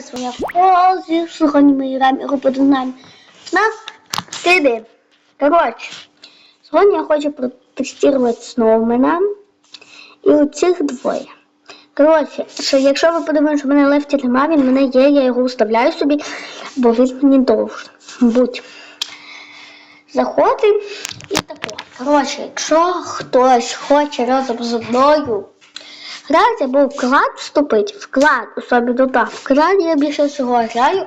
своя фразі, сьогодні ми граємо ігру під нами. Нас ти Коротше, сьогодні я хочу протестувати Сноумена і оцих двоє. Коротше, що якщо ви подумаєте, що в мене лефті немає, він мене є, я його вставляю собі, бо він мені довжен. Будь. Заходимо і тако. Коротше, якщо хтось хоче разом зі мною грати або вклад вступити, вклад особливо так, вклад я більше всього граю,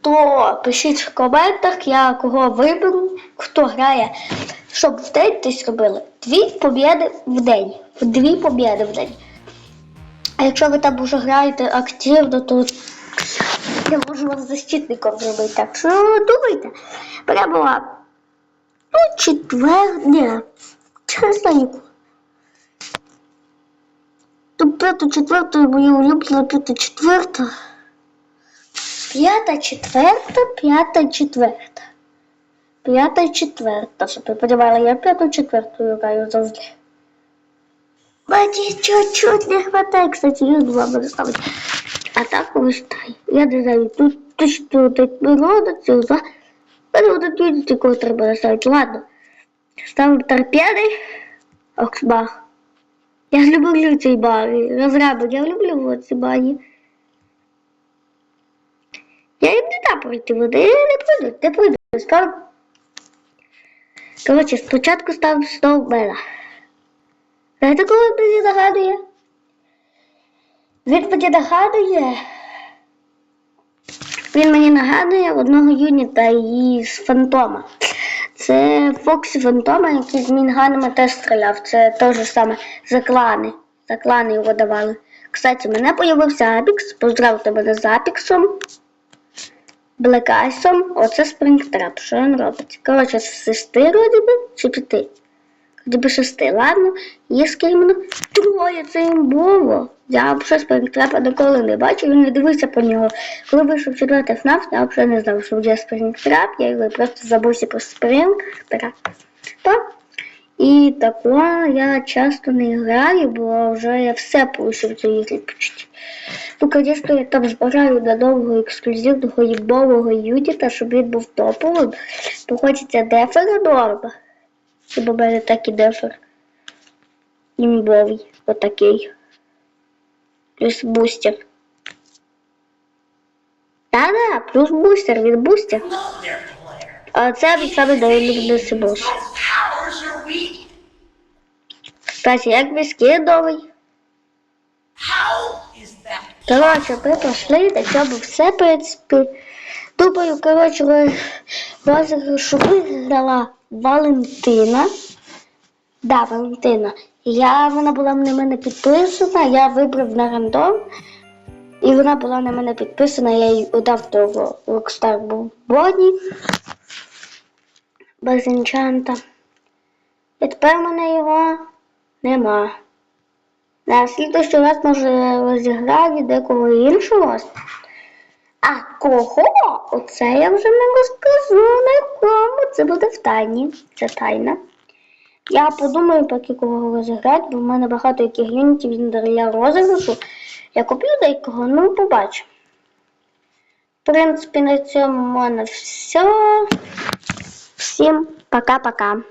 то пишіть в коментах, я кого виберу, хто грає, щоб в день десь робили дві побіди в день. Дві побіди в день. А якщо ви там вже граєте активно, то я можу вас защитником зробити. Так що думайте. Прямо ну, четвер, ні, чесно ніколи. То п'ята четверта, моя улюблена п'ята четверта. П'ята четверта, п'ята четверта. П'ята четверта, щоб ви подивали, я п'яту четверту граю завжди. Мені чуть-чуть не хватає, кстати, я два буду ставити. А так вистає. Я не знаю, тут точно так природа, це за. Але от тут такого треба наставити. Ладно. Ставимо торпеди. Оксбах. Я люблю цей бар. Розраби, я люблю ці бані. Я їм не дам пройти води, я не пройду, не пройду. Скоро. Коротше, спочатку ставимо сноумена. Знаєте, коли мені нагадує? Він мені нагадує. Він мені нагадує одного юніта із Фантома. Це Фокс Фантома, який з Мінганами теж стріляв. Це те ж саме за клани. За клани його давали. Кстати, мене появився Апікс. Поздравте мене з Апіксом. Блекайсом. Оце Спрингтрап. Що він робить? Коротше, вроді чи п'яти. Вроді шести. Ладно, ким мене троє, це імбово. Я взагалі Спрингтрапа ніколи не бачив, він не дивився по нього. Коли вийшов четвертий ФНАФ, я взагалі не знав, що є Спрингтрап, я його просто забувся про Спрингтрап. Так. І такого я часто не граю, бо вже я все получив цю ігрі почти. Ну, звісно, я там збираю на нового ексклюзивного їбового юніта, щоб він був топовим. То хочеться дефера норма. Хіба в мене так і дефер. Імбовий. Отакий. Плюс бустер. Та-да, плюс бустер, він бустер. А це від саме найулюбленіший бос. Кстати, як новий. How is that? Коротше, ми пішли, на цьому все, в принципі. Думаю, коротше, розіграшу виграла Валентина. Да, Валентина. Я, вона була на мене підписана, я вибрав на рандом. І вона була на мене підписана, я їй удав того Rockstar Бонні. Без інчанта. І тепер в мене його нема. На слідущий раз може розіграю декого іншого. А кого? Оце я вже не розкажу на кому. Це буде в тайні. Це тайна. Я подумаю, поки кого розіграти, бо в мене багато яких юнітів для розіграшу. Я куплю деякого, ну побачу. В принципі, на цьому в мене все. Всім пока-пока.